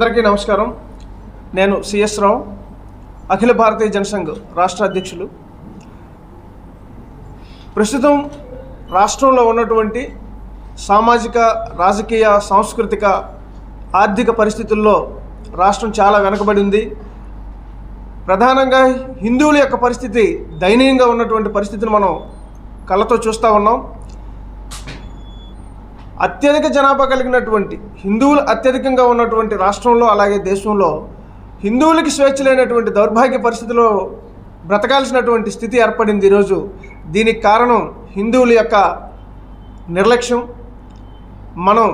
అందరికీ నమస్కారం. నేను సిఎస్ రావు అఖిల భారతీయ జనసంఘ్ రాష్ట్ర అధ్యక్షులు. ప్రస్తుతం రాష్ట్రంలో ఉన్నటువంటి సామాజిక రాజకీయ సాంస్కృతిక ఆర్థిక పరిస్థితుల్లో రాష్ట్రం చాలా వెనకబడి ఉంది. ప్రధానంగా హిందువుల యొక్క పరిస్థితి దయనీయంగా ఉన్నటువంటి పరిస్థితిని మనం కళ్ళతో చూస్తూ ఉన్నాం. అత్యధిక జనాభా కలిగినటువంటి హిందువులు అత్యధికంగా ఉన్నటువంటి రాష్ట్రంలో అలాగే దేశంలో హిందువులకి స్వేచ్ఛ లేనటువంటి దౌర్భాగ్య పరిస్థితిలో బ్రతకాల్సినటువంటి స్థితి ఏర్పడింది ఈరోజు. దీనికి కారణం హిందువుల యొక్క నిర్లక్ష్యం. మనం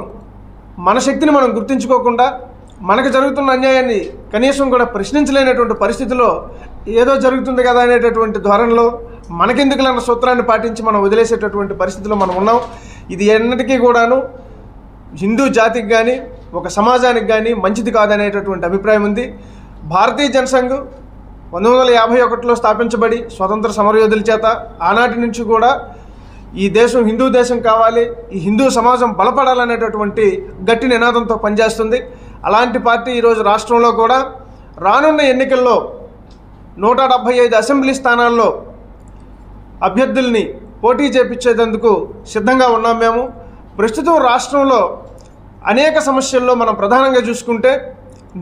మన శక్తిని మనం గుర్తించుకోకుండా మనకు జరుగుతున్న అన్యాయాన్ని కనీసం కూడా ప్రశ్నించలేనటువంటి పరిస్థితిలో ఏదో జరుగుతుంది కదా అనేటటువంటి ధోరణిలో మనకెందుకులన్న సూత్రాన్ని పాటించి మనం వదిలేసేటటువంటి పరిస్థితిలో మనం ఉన్నాం. ఇది ఎన్నటికీ కూడాను హిందూ జాతికి కానీ ఒక సమాజానికి కానీ మంచిది కాదనేటటువంటి అభిప్రాయం ఉంది. భారతీయ జనసంఘ్ పంతొమ్మిది వందల యాభై ఒకటిలో స్థాపించబడి స్వతంత్ర సమరయోధుల చేత ఆనాటి నుంచి కూడా ఈ దేశం హిందూ దేశం కావాలి ఈ హిందూ సమాజం బలపడాలనేటటువంటి గట్టి నినాదంతో పనిచేస్తుంది. అలాంటి పార్టీ ఈరోజు రాష్ట్రంలో కూడా రానున్న ఎన్నికల్లో నూట డెబ్భై ఐదు అసెంబ్లీ స్థానాల్లో అభ్యర్థుల్ని పోటీ చేపించేందుకు సిద్ధంగా ఉన్నాం మేము. ప్రస్తుతం రాష్ట్రంలో అనేక సమస్యల్లో మనం ప్రధానంగా చూసుకుంటే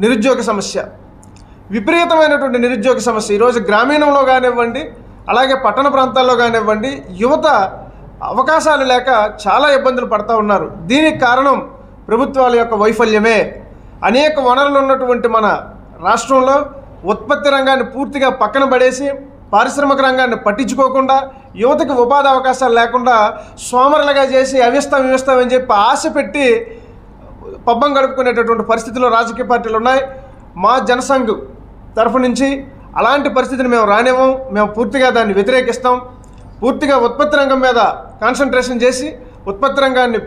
నిరుద్యోగ సమస్య. విపరీతమైనటువంటి నిరుద్యోగ సమస్య. ఈరోజు గ్రామీణంలో కానివ్వండి అలాగే పట్టణ ప్రాంతాల్లో కానివ్వండి యువత అవకాశాలు లేక చాలా ఇబ్బందులు పడుతూ ఉన్నారు. దీనికి కారణం ప్రభుత్వాల యొక్క వైఫల్యమే. అనేక వనరులు ఉన్నటువంటి మన రాష్ట్రంలో ఉత్పత్తి రంగాన్ని పూర్తిగా పక్కన పడేసి పారిశ్రామిక రంగాన్ని పట్టించుకోకుండా యువతకి ఉపాధి అవకాశాలు లేకుండా సోమరులుగా చేసి అవిస్తాం ఇవిస్తాం అని చెప్పి ఆశ పెట్టి పబ్బం గడుపుకునేటటువంటి పరిస్థితుల్లో రాజకీయ పార్టీలు ఉన్నాయి. మా జనసంఘ్ తరఫు నుంచి అలాంటి పరిస్థితిని మేము రానివ్వం. మేము పూర్తిగా దాన్ని వ్యతిరేకిస్తాం. పూర్తిగా ఉత్పత్తి రంగం మీద కాన్సన్ట్రేషన్ చేసి ఉత్పత్తి రంగాన్ని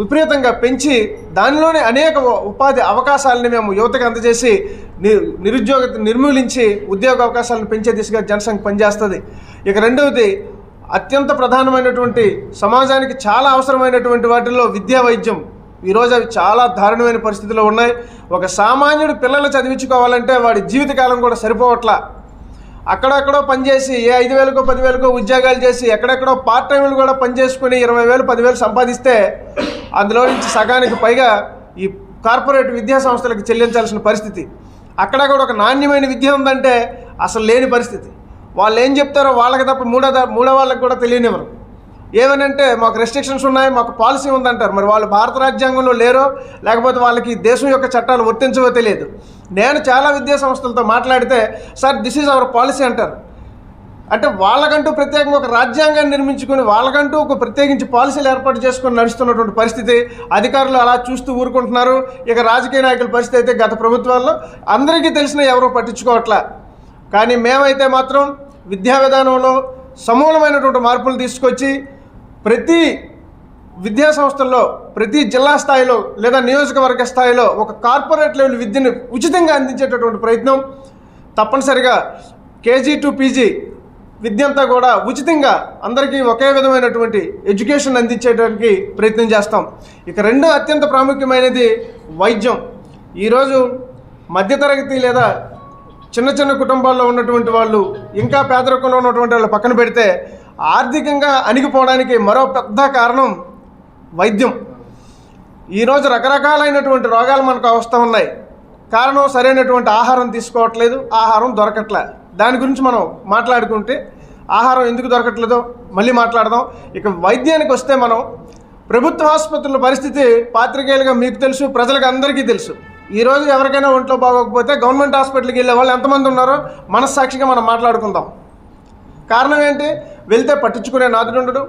విపరీతంగా పెంచి దానిలోనే అనేక ఉపాధి అవకాశాలని మేము యువతకు అందజేసి ని నిరుద్యోగ నిర్మూలించి ఉద్యోగ అవకాశాలను పెంచే దిశగా జనసంఘ్ పనిచేస్తుంది. ఇక రెండవది అత్యంత ప్రధానమైనటువంటి సమాజానికి చాలా అవసరమైనటువంటి వాటిల్లో విద్యా వైద్యం. ఈరోజు అవి చాలా దారుణమైన పరిస్థితిలో ఉన్నాయి. ఒక సామాన్యుడు పిల్లలు చదివించుకోవాలంటే వాడి జీవితకాలం కూడా సరిపోవట్లా. అక్కడక్కడో పనిచేసి ఏ ఐదు వేలకో పదివేలకో ఉద్యోగాలు చేసి ఎక్కడెక్కడో పార్ట్ టైంలు కూడా పనిచేసుకుని ఇరవై వేలు పదివేలు సంపాదిస్తే అందులో నుంచి సగానికి పైగా ఈ కార్పొరేట్ విద్యా సంస్థలకు చెల్లించాల్సిన పరిస్థితి. అక్కడ కూడా ఒక నాణ్యమైన విద్య ఉందంటే అసలు లేని పరిస్థితి. వాళ్ళు ఏం చెప్తారో వాళ్ళకి తప్ప మూడో దా- మూడో వాళ్ళకి కూడా తెలియనివ్వరు. ఏమనంటే మాకు రెస్ట్రిక్షన్స్ ఉన్నాయి మాకు పాలసీ ఉందంటారు. మరి వాళ్ళు భారత రాజ్యాంగంలో లేరో లేకపోతే వాళ్ళకి దేశం యొక్క చట్టాలు వర్తించవో తెలియదు. నేను చాలా విద్యా సంస్థలతో మాట్లాడితే sir this is our policy అంటారు. అంటే వాళ్ళకంటూ ప్రత్యేకంగా ఒక రాజ్యాంగాన్ని నిర్మించుకొని వాళ్ళకంటూ ఒక ప్రత్యేకించి పాలసీలు ఏర్పాటు చేసుకొని నడుస్తున్నటువంటి పరిస్థితి అధికారులు అలా చూస్తూ ఊరుకుంటున్నారు. ఇక రాజకీయ నాయకుల పరిస్థితి అయితే గత ప్రభుత్వాల్లో అందరికీ తెలిసిన ఎవరూ పట్టించుకోవట్లా. కానీ మేమైతే మాత్రం విద్యా విధానంలో సమూలమైనటువంటి మార్పులు తీసుకొచ్చి ప్రతి విద్యా సంస్థల్లో ప్రతి జిల్లా స్థాయిలో లేదా నియోజకవర్గ స్థాయిలో ఒక కార్పొరేట్ లెవెల్ విద్యను ఉచితంగా అందించేటటువంటి ప్రయత్నం. తప్పనిసరిగా కేజీ టు పీజీ విద్యంతా కూడా ఉచితంగా అందరికీ ఒకే విధమైనటువంటి ఎడ్యుకేషన్ అందించేటానికి ప్రయత్నం చేస్తాం. ఇక రెండు అత్యంత ప్రాముఖ్యమైనది వైద్యం. ఈరోజు మధ్యతరగతి లేదా చిన్న చిన్న కుటుంబాల్లో ఉన్నటువంటి వాళ్ళు ఇంకా పేదరికంలో ఉన్నటువంటి వాళ్ళు పక్కన పెడితే ఆర్థికంగా అణిగిపోవడానికి మరో పెద్ద కారణం వైద్యం. ఈరోజు రకరకాలైనటువంటి రోగాలు మనకు వస్తూ ఉన్నాయి. కారణం సరైనటువంటి ఆహారం తీసుకోవట్లేదు ఆహారం దొరకట్లే. దాని గురించి మనం మాట్లాడుకుంటే ఆహారం ఎందుకు దొరకట్లేదో మళ్ళీ మాట్లాడదాం. ఇక వైద్యానికి వస్తే మనం ప్రభుత్వ ఆసుపత్రుల పరిస్థితి పాత్రికేయులుగా మీకు తెలుసు ప్రజలకు అందరికీ తెలుసు. ఈరోజు ఎవరికైనా ఒంట్లో బాగోకపోతే గవర్నమెంట్ హాస్పిటల్కి వెళ్ళే వాళ్ళు ఎంతమంది ఉన్నారో మనస్సాక్షిగా మనం మాట్లాడుకుందాం. కారణం ఏంటి? వెళ్తే పట్టించుకునే నాదుడు ఉండడు.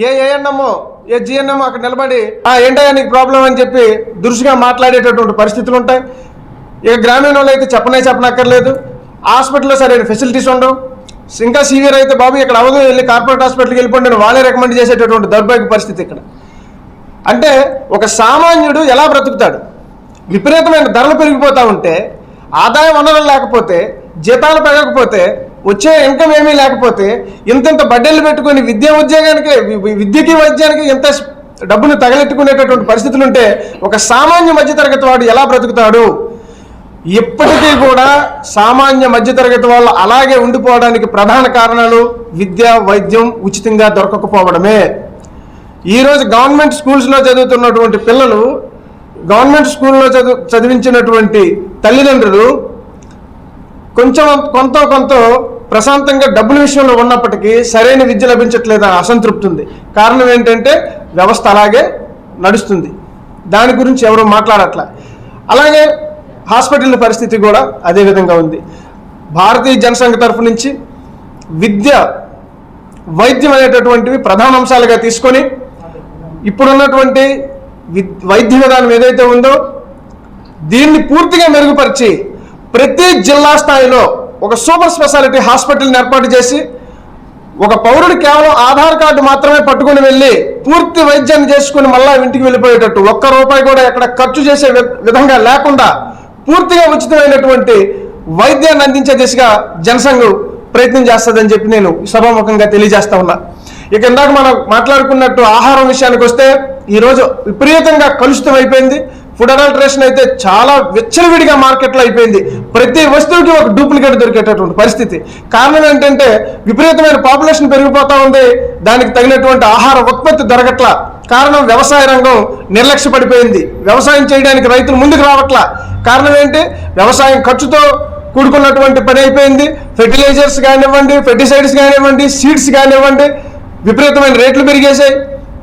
ఏ ఏఎన్ఎమ్మో ఏ జిఎన్ఎంఓ అక్కడ నిలబడి "ఆ, ఏంటయ్యా నీకు ప్రాబ్లం అని చెప్పి దురుసుగా మాట్లాడేటటువంటి పరిస్థితులు ఉంటాయి. ఇక వాళ్ళు అయితే చెప్పనే చెప్పనక్కర్లేదు. హాస్పిటల్లో సరైన ఫెసిలిటీస్ ఉండవు. ఇంకా సీవియర్ అయితే బాబు ఇక్కడ అవదు వెళ్ళి కార్పొరేట్ హాస్పిటల్కి వెళ్ళిపోండి వాళ్ళే రికమెండ్ చేసేటటువంటి దౌర్భాగ్య పరిస్థితి ఇక్కడ. అంటే ఒక సామాన్యుడు ఎలా బ్రతుకుతాడు? విపరీతమైన ధరలు పెరిగిపోతూ ఉంటే ఆదాయ వనరులు లేకపోతే జీతాలు పెరగకపోతే వచ్చే ఇన్కమ్ ఏమీ లేకపోతే ఇంతంత బడ్డీలు పెట్టుకొని విద్యా ఉద్యోగానికి విద్యకి వైద్యానికి ఇంత డబ్బును తగలెట్టుకునేటటువంటి పరిస్థితులు ఉంటే ఒక సామాన్య మధ్యతరగతి వాడు ఎలా బ్రతుకుతాడు? ఇప్పటికీ కూడా సామాన్య మధ్యతరగతి వాళ్ళు అలాగే ఉండిపోవడానికి ప్రధాన కారణాలు విద్య వైద్యం ఉచితంగా దొరకకపోవడమే. ఈరోజు గవర్నమెంట్ స్కూల్స్లో చదువుతున్నటువంటి పిల్లలు గవర్నమెంట్ స్కూల్లో చదువు చదివించినటువంటి తల్లిదండ్రులు కొంచెం కొంత కొంత ప్రశాంతంగా డబ్బుల విషయంలో ఉన్నప్పటికీ సరైన విద్య లభించట్లేదని అసంతృప్తి ఉంది కారణం ఏంటంటే వ్యవస్థ అలాగే నడుస్తుంది. దాని గురించి ఎవరు మాట్లాడట్లా. అలాగే హాస్పిటల్ పరిస్థితి కూడా అదే విధంగా ఉంది. భారతీయ జనసంఘ తరఫు నుంచి విద్య వైద్యం అనేటటువంటివి ప్రధాన అంశాలుగా తీసుకొని ఇప్పుడున్నటువంటి వైద్య విధానం ఏదైతే ఉందో దీన్ని పూర్తిగా మెరుగుపరిచి ప్రతి జిల్లా స్థాయిలో ఒక సూపర్ స్పెషాలిటీ హాస్పిటల్ని ఏర్పాటు చేసి ఒక పౌరుడు కేవలం ఆధార్ కార్డు మాత్రమే పట్టుకుని వెళ్ళి పూర్తి వైద్యాన్ని చేసుకుని మళ్ళా ఇంటికి వెళ్ళిపోయేటట్టు. ఒక్క రూపాయి కూడా ఎక్కడ ఖర్చు చేసే వి- విధంగా లేకుండా పూర్తిగా ఉచితమైనటువంటి వైద్యాన్ని అందించే దిశగా జనసంఘం ప్రయత్నం చేస్తుందని చెప్పి నేను సభాముఖంగా తెలియజేస్తా ఉన్నా. ఇక ఇందాక మనం మాట్లాడుకున్నట్టు ఆహారం విషయానికి వస్తే ఈరోజు విపరీతంగా కలుషితం అయిపోయింది ఫుడ్ అడల్టరేషన్ అయితే చాలా విచ్చలవిడిగా మార్కెట్లో అయిపోయింది. ప్రతి వస్తువుకి ఒక డూప్లికేట్ దొరికేటటువంటి పరిస్థితి. కారణం ఏంటంటే విపరీతమైన పాపులేషన్ పెరిగిపోతూ ఉంది. దానికి తగినటువంటి ఆహార ఉత్పత్తి దొరకట్ల. కారణం వ్యవసాయ రంగం నిర్లక్ష్యపడిపోయింది. వ్యవసాయం చేయడానికి రైతులు ముందుకు రావట్లా. కారణం ఏంటి? వ్యవసాయం ఖర్చుతో కూడుకున్నటువంటి పని అయిపోయింది. ఫెర్టిలైజర్స్ కానివ్వండి ఫెర్టిసైడ్స్ కానివ్వండి సీడ్స్ కానివ్వండి విపరీతమైన రేట్లు పెరిగేసాయి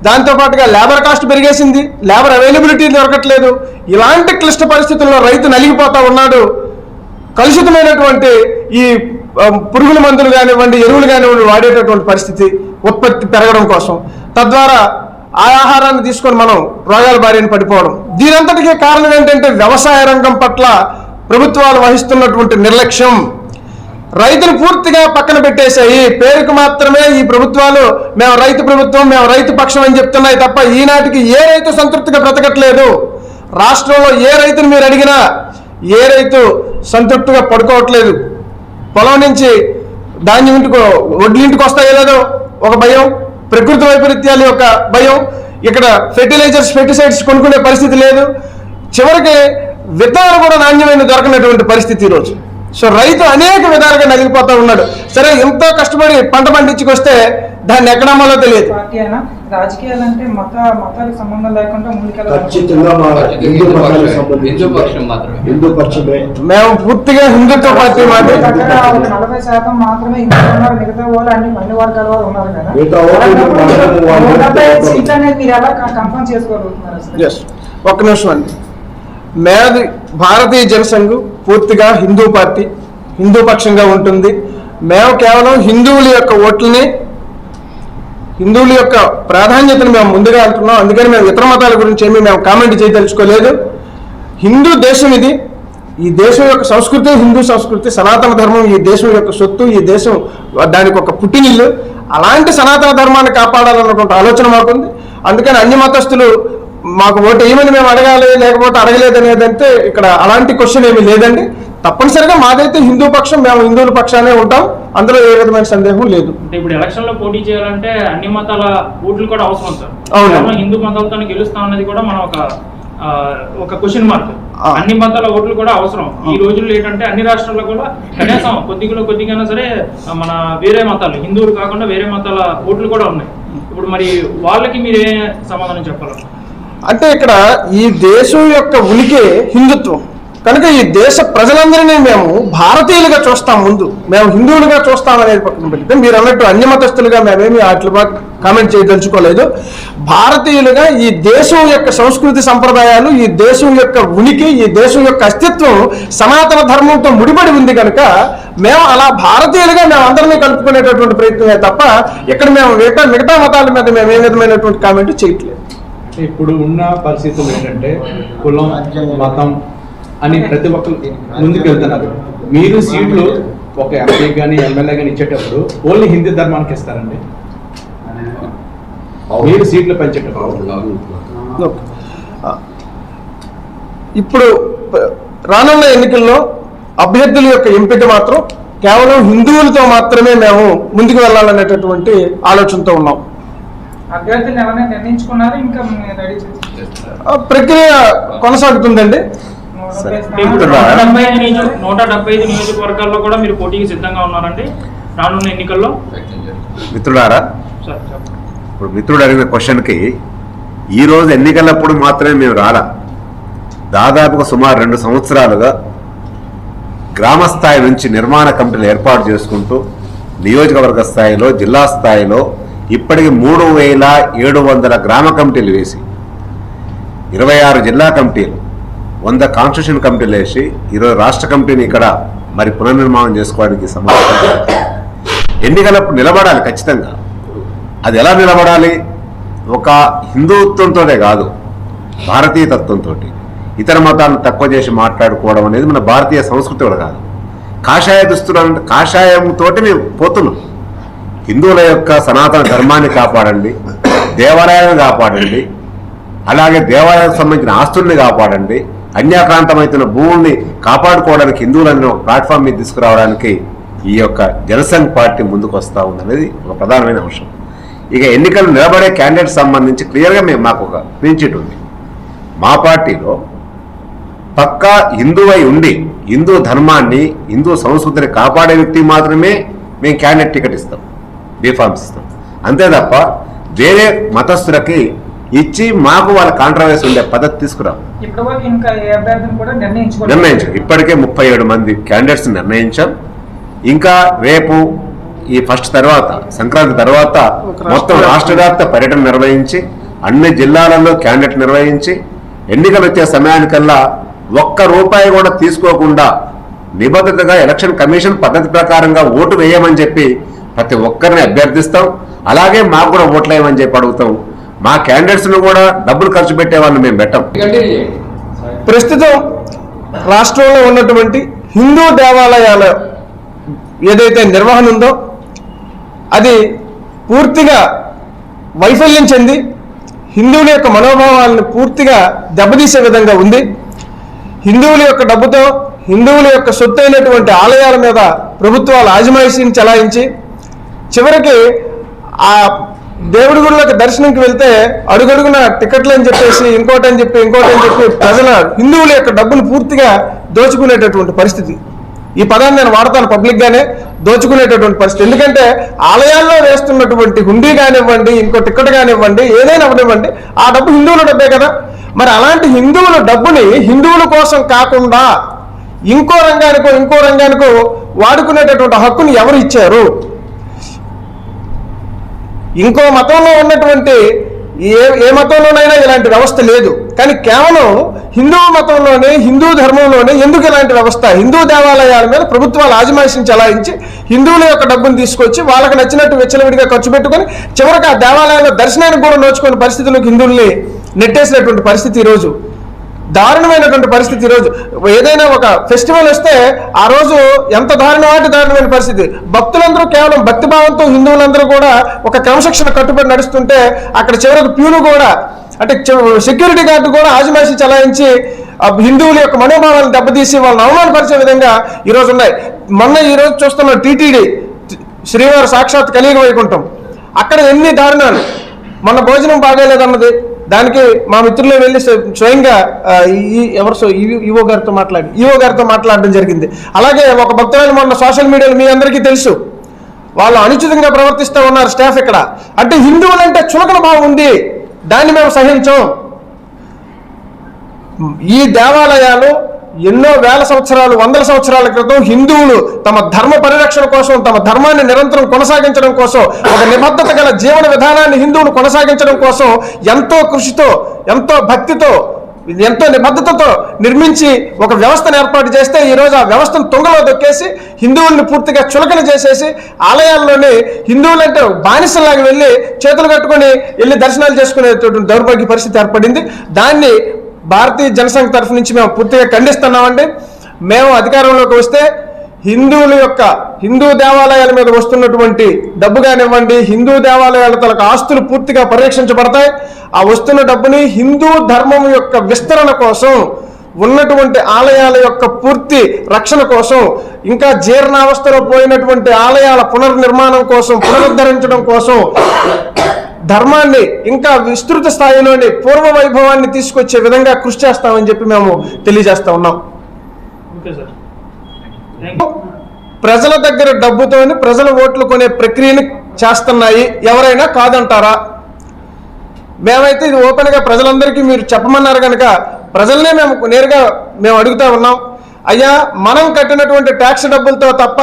దాంతోపాటుగా లేబర్ కాస్ట్ పెరిగేసింది. లేబర్ అవైలబిలిటీ దొరకట్లేదు. ఇలాంటి క్లిష్ట పరిస్థితుల్లో రైతు నలిగిపోతా ఉన్నాడు. కలుషితమైనటువంటి ఈ పురుగుల మందులు కానివ్వండి ఎరువులు కానివ్వండి వాడేటటువంటి పరిస్థితి ఉత్పత్తి పెరగడం కోసం. తద్వారా ఆ ఆహారాన్ని తీసుకొని మనం రోగాల బారిన పడిపోవడం. దీనంతటికీ కారణం ఏంటంటే వ్యవసాయ రంగం పట్ల ప్రభుత్వాలు వహిస్తున్నటువంటి నిర్లక్ష్యం. రైతులు పూర్తిగా పక్కన పెట్టేశాయి. పేరుకు మాత్రమే ఈ ప్రభుత్వాలు మేము రైతు ప్రభుత్వం మేము రైతు పక్షం అని చెప్తున్నాయి తప్ప ఈనాటికి ఏ రైతు సంతృప్తిగా బ్రతకట్లేదు. రాష్ట్రంలో ఏ రైతును మీరు అడిగినా ఏ రైతు సంతృప్తిగా పడుకోవట్లేదు. పొలం నుంచి ధాన్యం ఇంటికి వడ్లు ఇంటికి వస్తాయో లేదో ఒక భయం ప్రకృతి వైపరీత్యాల యొక్క భయం ఇక్కడ ఫెర్టిలైజర్స్ ఫెర్టిసైడ్స్ కొనుక్కునే పరిస్థితి లేదు. చివరికి విత్తనాలు కూడా నాణ్యమైన దొరకనటువంటి పరిస్థితి ఈరోజు. సో రైతు అనేక విధాలుగా నలిగిపోతా ఉన్నాడు. సరే ఎంతో కష్టపడి పంట పండించుకొస్తే దాన్ని ఎక్కడ అమ్మాలో తెలియదు. మత మతాలకు సంబంధం లేకుండా మేము పూర్తిగా హిందుత్వ పార్టీ నలభై శాతం మాత్రమే ఉన్నారు. మిగతా వాళ్ళు అన్ని అన్ని వర్గాల వాళ్ళు ఉన్నారు. కదా మీరు ఎలా కన్ఫర్మ్ చేసుకోగలుగుతున్నారు ఒక్క నిమిషం అండి. మేది భారతీయ జనసంఘ్ పూర్తిగా హిందూ పార్టీ హిందూ పక్షంగా ఉంటుంది. మేము కేవలం హిందువుల యొక్క ఓట్లని హిందువుల యొక్క ప్రాధాన్యతను మేము ముందుగా వెళ్తున్నాం అందుకని మేము ఇతర మతాల గురించి ఏమీ మేము కామెంట్ చేయదలుచుకోలేదు. హిందూ దేశం ఇది. ఈ దేశం యొక్క సంస్కృతి హిందూ సంస్కృతి సనాతన ధర్మం ఈ దేశం యొక్క సొత్తు ఈ దేశం దానికి ఒక పుట్టినిల్లు. అలాంటి సనాతన ధర్మాన్ని కాపాడాలన్నటువంటి ఆలోచన మాకుంది. అందుకని అన్ని మతస్థులు మాకు ఓటు వేయమని మేము అడగాలి లేకపోతే అడగలేదు అనేదంటే ఇక్కడ అలాంటి క్వశ్చన్ ఏమీ లేదండి. తప్పనిసరిగా మాదైతే హిందూ పక్షం మేము హిందువుల పక్షానే ఉంటాం. అందులో ఏ విధమైన సందేహం లేదు. ఇప్పుడు ఎలక్షన్లో పోటీ చేయాలంటే అన్ని మతాల ఓట్లు కూడా అవసరం సార్. అవును. హిందూ మతాలతో గెలుస్తాం అన్నది కూడా మనం ఒక ఒక క్వశ్చన్ మార్క్. అన్ని మతాల ఓట్లు కూడా అవసరం. ఈ రోజుల్లో ఏంటంటే అన్ని రాష్ట్రాల్లో కూడా కనీసం కొద్దిగా కొద్దిగా సరే మన వేరే మతాలు హిందువులు కాకుండా వేరే మతాల ఓట్లు కూడా ఉన్నాయి. ఇప్పుడు మరి వాళ్ళకి మీరే సమాధానం చెప్పాలి? అంటే ఇక్కడ ఈ దేశం యొక్క ఉనికి హిందుత్వం. కనుక ఈ దేశ ప్రజలందరినీ మేము భారతీయులుగా చూస్తాం ముందు. మేము హిందువులుగా చూస్తాం అనేది పక్కన పెడితే మీరు అన్నట్టు అన్య మతస్థులుగా మేమేమి వాటి కామెంట్ చేయదలుచుకోలేదు. భారతీయులుగా ఈ దేశం యొక్క సంస్కృతి సంప్రదాయాలు ఈ దేశం యొక్క ఉనికి ఈ దేశం యొక్క అస్తిత్వం సనాతన ధర్మంతో ముడిపడి ఉంది కనుక మేము అలా భారతీయులుగా మేము అందరినీ కలుపుకునేటటువంటి ప్రయత్నమే తప్ప ఇక్కడ మేము మిగతా మిగతా మతాల మీద మేము ఏ విధమైనటువంటి కామెంట్ చేయట్లేదు. ఇప్పుడు ఉన్న పరిస్థితులు ఏంటంటే కులం మతం అని ప్రతి ఒక్కరు ముందుకు వెళ్తున్నారు మీరు సీట్లు ఒక ఎంపీ కానీ ఎమ్మెల్యే కానీ ఇచ్చేటప్పుడు ఓన్లీ హిందీ ధర్మానికి ఇస్తారండి. మీరు సీట్లు పెంచేటప్పుడు. ఇప్పుడు రానున్న ఎన్నికల్లో అభ్యర్థుల యొక్క ఎంపిక మాత్రం కేవలం హిందువులతో మాత్రమే మేము ముందుకు వెళ్ళాలనేటటువంటి ఆలోచనతో ఉన్నాం. అభ్యర్థులు ఎవరైనా నిర్ణయించుకున్నారు ఇంకా రెడీ చేసి ఆ ప్రక్రియ కొనసాగుతుందండి. నూట డెబ్బై ఐదు నియోజకవర్గాల్లో కూడా మీరు పోటీకి సిద్ధంగా ఉన్నారండి. రానున్న ఎన్నికల్లో. చెప్పండి. ఇప్పుడు మిత్రుడు అడిగిన క్వశ్చన్కి ఈ రోజు ఎన్నికలప్పుడు మాత్రమే మేము రాలా. దాదాపుగా సుమారు రెండు సంవత్సరాలుగా గ్రామ స్థాయి నుంచి నిర్మాణ కమిటీలు ఏర్పాటు చేసుకుంటూ నియోజకవర్గ స్థాయిలో జిల్లా స్థాయిలో ఇప్పటికి మూడు వేల ఏడు వందల గ్రామ కమిటీలు వేసి ఇరవై ఆరు జిల్లా కమిటీలు వంద కాన్స్టిట్యూషన్ కమిటీలు వేసి ఈరోజు రాష్ట్ర కమిటీని ఇక్కడ మరి పునర్నిర్మాణం చేసుకోవడానికి సమాచారం ఎన్నికలప్పుడు నిలబడాలి ఖచ్చితంగా. అది ఎలా నిలబడాలి? ఒక హిందుత్వంతోనే కాదు భారతీయ తత్వంతో ఇతర మతాలను తక్కువ చేసి మాట్లాడుకోవడం అనేది మన భారతీయ సంస్కృతి కూడా కాదు. కాషాయ దుస్తులు అంటే కాషాయంతో మేము పోతున్నాం. హిందువుల యొక్క సనాతన ధర్మాన్ని కాపాడండి దేవాలయాలను కాపాడండి అలాగే దేవాలయాలకు సంబంధించిన ఆస్తుల్ని కాపాడండి అన్యాక్రాంతమవుతున్న భూముల్ని కాపాడుకోవడానికి హిందువులను ఒక ప్లాట్ఫామ్ మీద తీసుకురావడానికి ఈ యొక్క జనసంఘ్ పార్టీ ముందుకు వస్తూ ఉందనేది ఒక ప్రధానమైన అంశం. ఇక ఎన్నికలు నిలబడే క్యాండిడేట్ సంబంధించి క్లియర్గా మేము మాకు ఒక క్లీన్చిట్ ఉంది. మా పార్టీలో పక్కా హిందువై ఉండి హిందూ ధర్మాన్ని హిందూ సంస్కృతిని కాపాడే వ్యక్తి మాత్రమే మేము క్యాండిడేట్ టికెట్ ఇస్తాం. బీఫామ్స్ ఇస్తాం అంతే తప్ప వేరే మతస్థులకి ఇచ్చి మాకు వాళ్ళ కాంట్రవర్సీ ఉండే పద్ధతి తీసుకురాం. ఇప్పటి వరకు ఇంకా ఏ అభ్యర్థిని కూడా నిర్ణయించుకోలేదు. నిర్ణయించాం ఇప్పటికే ముప్పై ఏడు మంది క్యాండిడేట్స్ నిర్ణయించాం. ఇంకా రేపు ఈ ఫస్ట్ తర్వాత సంక్రాంతి తర్వాత మొత్తం రాష్ట్ర వ్యాప్త పర్యటన నిర్వహించి అన్ని జిల్లాలలో క్యాండిడేట్ నిర్వహించి ఎన్నికలు వచ్చే సమయానికల్లా ఒక్క రూపాయి కూడా తీసుకోకుండా నిబద్ధతగా ఎలక్షన్ కమిషన్ పద్ధతి ప్రకారంగా ఓటు వేయమని చెప్పి ప్రతి ఒక్కరిని అభ్యర్థిస్తాం. అలాగే మాకు కూడా ఓట్లు వేయమని చెప్పి అడుగుతాం. మా క్యాండిడేట్స్ను కూడా డబ్బులు ఖర్చు పెట్టే వాళ్ళని మేము పెట్టాం. ప్రస్తుతం రాష్ట్రంలో ఉన్నటువంటి హిందూ దేవాలయాల ఏదైతే నిర్వహణ ఉందో అది పూర్తిగా వైఫల్యం చెంది హిందువుల యొక్క మనోభావాలను పూర్తిగా దెబ్బతీసే విధంగా ఉంది. హిందువుల యొక్క డబ్బుతో హిందువుల యొక్క సొత్తు అయినటువంటి ఆలయాల మీద ప్రభుత్వాలు ఆజమాయిషీని చలాయించి చివరికి ఆ దేవుడి గుడిలోకి దర్శనంకి వెళ్తే అడుగడుగున టికెట్లు అని చెప్పేసి ఇంకోటి అని చెప్పి ఇంకోటి అని చెప్పి ప్రజల హిందువుల యొక్క డబ్బును పూర్తిగా దోచుకునేటటువంటి పరిస్థితి. ఈ పదాన్ని నేను వాడతాను పబ్లిక్గానే దోచుకునేటటువంటి పరిస్థితి. ఎందుకంటే ఆలయాల్లో వేస్తున్నటువంటి హుండీ కానివ్వండి ఇంకో టికెట్ కానివ్వండి ఏదైనా అవనివ్వండి ఆ డబ్బు హిందువుల డబ్బే కదా. మరి అలాంటి హిందువుల డబ్బుని హిందువుల కోసం కాకుండా ఇంకో రంగానికో ఇంకో రంగానికో వాడుకునేటటువంటి హక్కుని ఎవరు ఇచ్చారు? ఇంకో మతంలో ఉన్నటువంటి ఏ ఏ మతంలోనైనా ఇలాంటి వ్యవస్థ లేదు. కానీ కేవలం హిందూ మతంలోనే హిందూ ధర్మంలోనే ఎందుకు ఇలాంటి వ్యవస్థ? హిందూ దేవాలయాల మీద ప్రభుత్వాలు ఆజమాయిషం చలాయించి హిందువుల యొక్క డబ్బును తీసుకొచ్చి వాళ్ళకి నచ్చినట్టు వెచ్చలవిడిగా ఖర్చు పెట్టుకొని చివరికి ఆ దేవాలయంలో దర్శనానికి కూడా నోచుకునే పరిస్థితులకు హిందువుల్ని నెట్టేసినటువంటి పరిస్థితి ఈరోజు. దారుణమైనటువంటి పరిస్థితి ఈరోజు. ఏదైనా ఒక ఫెస్టివల్ వస్తే ఆ రోజు ఎంత దారుణమాటి దారుణమైన పరిస్థితి. భక్తులందరూ కేవలం భక్తిభావంతో హిందువులందరూ కూడా ఒక క్రమశిక్షణ కట్టుబడి నడుస్తుంటే అక్కడ చివరికి ప్యూను కూడా అంటే సెక్యూరిటీ గార్డు కూడా ఆజమాయిషి చలాయించి ఆ హిందువుల యొక్క మనోభావాలను దెబ్బతీసి వాళ్ళని అవమానపరిచే విధంగా ఈరోజు ఉన్నాయి. మొన్న ఈరోజు చూస్తున్న టీటీడీ శ్రీవారి సాక్షాత్ కలిగి వైకుంఠం. అక్కడ ఎన్ని దారుణాలు. మొన్న భోజనం బాగాలేదన్నది. దానికి మా మిత్రులు వెళ్ళి స్వయంగా ఈ ఎవరు సో- ఈవో గారితో మాట్లాడి ఈవో గారితో మాట్లాడడం జరిగింది. అలాగే ఒక భక్తురాలు మొన్న సోషల్ మీడియాలో మీ అందరికీ తెలుసు. వాళ్ళు అనుచితంగా ప్రవర్తిస్తూ ఉన్నారు స్టాఫ్ ఇక్కడ. అంటే హిందువులంటే చులకన భావం ఉంది. దాన్ని మేము సహించం. ఈ దేవాలయాలు ఎన్నో వేల సంవత్సరాలు వందల సంవత్సరాల క్రితం హిందువులు తమ ధర్మ పరిరక్షణ కోసం తమ ధర్మాన్ని నిరంతరం కొనసాగించడం కోసం ఒక నిబద్ధత గల జీవన విధానాన్ని హిందువులు కొనసాగించడం కోసం ఎంతో కృషితో ఎంతో భక్తితో ఎంతో నిబద్ధతతో నిర్మించి ఒక వ్యవస్థను ఏర్పాటు చేస్తే ఈరోజు ఆ వ్యవస్థను తుంగలో దొక్కేసి హిందువుల్ని పూర్తిగా చులకన చేసేసి ఆలయాల్లోనే హిందువులంటే బానిసలాగా వెళ్ళి చేతులు కట్టుకొని వెళ్ళి దర్శనాలు చేసుకునేటువంటి దౌర్భాగ్య పరిస్థితి ఏర్పడింది. దాన్ని భారతీయ జనసంఘ్ తరఫు నుంచి మేము పూర్తిగా ఖండిస్తున్నామండి. మేము అధికారంలోకి వస్తే హిందువుల యొక్క హిందూ దేవాలయాల మీద వస్తున్నటువంటి డబ్బు కానివ్వండి హిందూ దేవాలయాల తలకు ఆస్తులు పూర్తిగా పరిరక్షించబడతాయి ఆ వస్తున్న డబ్బుని హిందూ ధర్మం యొక్క విస్తరణ కోసం ఉన్నటువంటి ఆలయాల యొక్క పూర్తి రక్షణ కోసం ఇంకా జీర్ణావస్థలో పోయినటువంటి ఆలయాల పునర్నిర్మాణం కోసం పునరుద్ధరించడం కోసం ధర్మాన్ని ఇంకా విస్తృత స్థాయిలోని పూర్వ వైభవాన్ని తీసుకొచ్చే విధంగా కృషి చేస్తామని చెప్పి మేము తెలియజేస్తా ఉన్నాం. ప్రజల దగ్గర డబ్బుతోని ప్రజల ఓట్లు కొనే ప్రక్రియని చేస్తున్నాయి. ఎవరైనా కాదంటారా? మేమైతే ఇది ఓపెన్గా ప్రజలందరికీ మీరు చెప్పమన్నారు కనుక ప్రజల్నే మేము నేరుగా మేము అడుగుతా ఉన్నాం. అయ్యా మనం కట్టినటువంటి ట్యాక్స్ డబ్బులతో తప్ప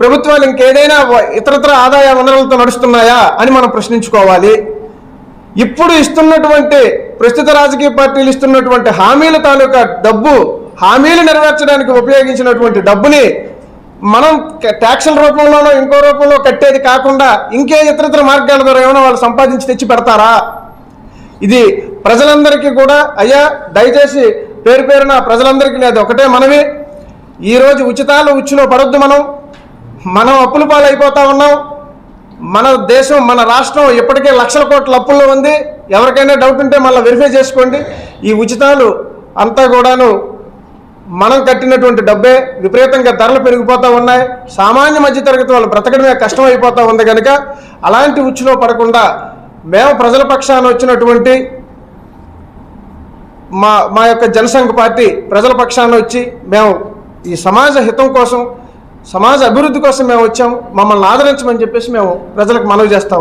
ప్రభుత్వాలు ఇంకేదైనా వ- ఇతరత్ర ఆదాయ వనరులతో నడుస్తున్నాయా అని మనం ప్రశ్నించుకోవాలి. ఇప్పుడు ఇస్తున్నటువంటి ప్రస్తుత రాజకీయ పార్టీలు ఇస్తున్నటువంటి హామీల తాలూకా డబ్బు హామీలు నెరవేర్చడానికి ఉపయోగించినటువంటి డబ్బుని మనం ట్యాక్స్ల ట్యాక్సుల రూపంలోనో ఇంకో రూపంలో కట్టేది కాకుండా ఇంకే ఇతరత్ర మార్గాల ద్వారా ఏమైనా వాళ్ళు సంపాదించి తెచ్చి పెడతారా? ఇది ప్రజలందరికీ కూడా అయ్యా దయచేసి పేరు పేరున ప్రజలందరికీ లేదు ఒకటే మనవి. ఈరోజు ఉచితాలు ఉచ్చులో పడొద్దు మనం. మనం అప్పుల పాలైపోతా ఉన్నాం. మన దేశం మన రాష్ట్రం ఇప్పటికే లక్షల కోట్ల అప్పుల్లో ఉంది. ఎవరికైనా డౌట్ ఉంటే మళ్ళీ వెరిఫై చేసుకోండి. ఈ ఉచితాలు అంతా కూడాను మనం కట్టినటువంటి డబ్బే విపరీతంగా ధరలు పెరిగిపోతూ ఉన్నాయి. సామాన్య మధ్యతరగతి వాళ్ళు బ్రతకడమే కష్టం అయిపోతూ ఉంది కనుక అలాంటి ఉచ్చులో పడకుండా మేము ప్రజల పక్షాన వచ్చినటువంటి మా మా యొక్క జనసంఘ పార్టీ ప్రజల పక్షాన వచ్చి మేము ఈ సమాజ హితం కోసం సమాజ అభివృద్ధి కోసం మేము వచ్చాము. మమ్మల్ని ఆదరించమని చెప్పేసి మేము ప్రజలకు మనవి చేస్తా